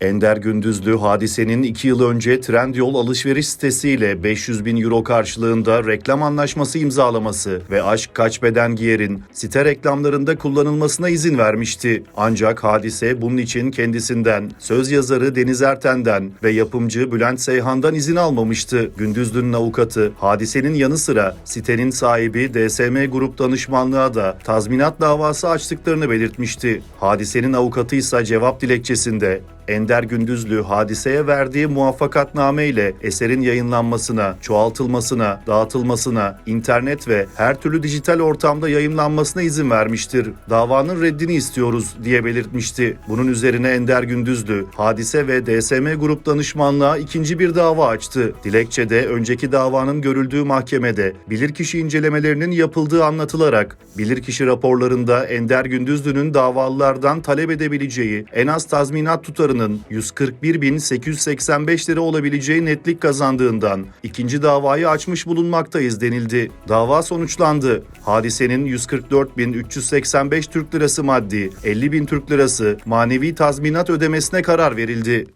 Ender Gündüzlü hadisenin 2 yıl önce Trendyol alışveriş sitesiyle 500 bin euro karşılığında reklam anlaşması imzalaması ve Aşk Kaç Beden Giyer'in site reklamlarında kullanılmasına izin vermişti. Ancak hadise bunun için kendisinden, söz yazarı Deniz Erten'den ve yapımcı Bülent Seyhan'dan izin almamıştı. Gündüzlü'nün avukatı hadisenin yanı sıra sitenin sahibi DSM Grup Danışmanlığa da tazminat davası açtıklarını belirtmişti. Hadisenin avukatı ise cevap dilekçesinde Ender Gündüzlü hadiseye verdiği muvaffakatname ile eserin yayınlanmasına, çoğaltılmasına, dağıtılmasına, internet ve her türlü dijital ortamda yayınlanmasına izin vermiştir. Davanın reddini istiyoruz diye belirtmişti. Bunun üzerine Ender Gündüzlü, hadise ve DSM Grup Danışmanlığa ikinci bir dava açtı. Dilekçede önceki davanın görüldüğü mahkemede bilirkişi incelemelerinin yapıldığı anlatılarak bilirkişi raporlarında Ender Gündüzlü'nün davalılardan talep edebileceği en az tazminat tutarının 141.885 lira olabileceği netlik kazandığından ikinci davayı açmış bulunmaktayız denildi. Dava sonuçlandı. Hadisenin 144.385 Türk Lirası maddi, 50.000 Türk Lirası manevi tazminat ödemesine karar verildi.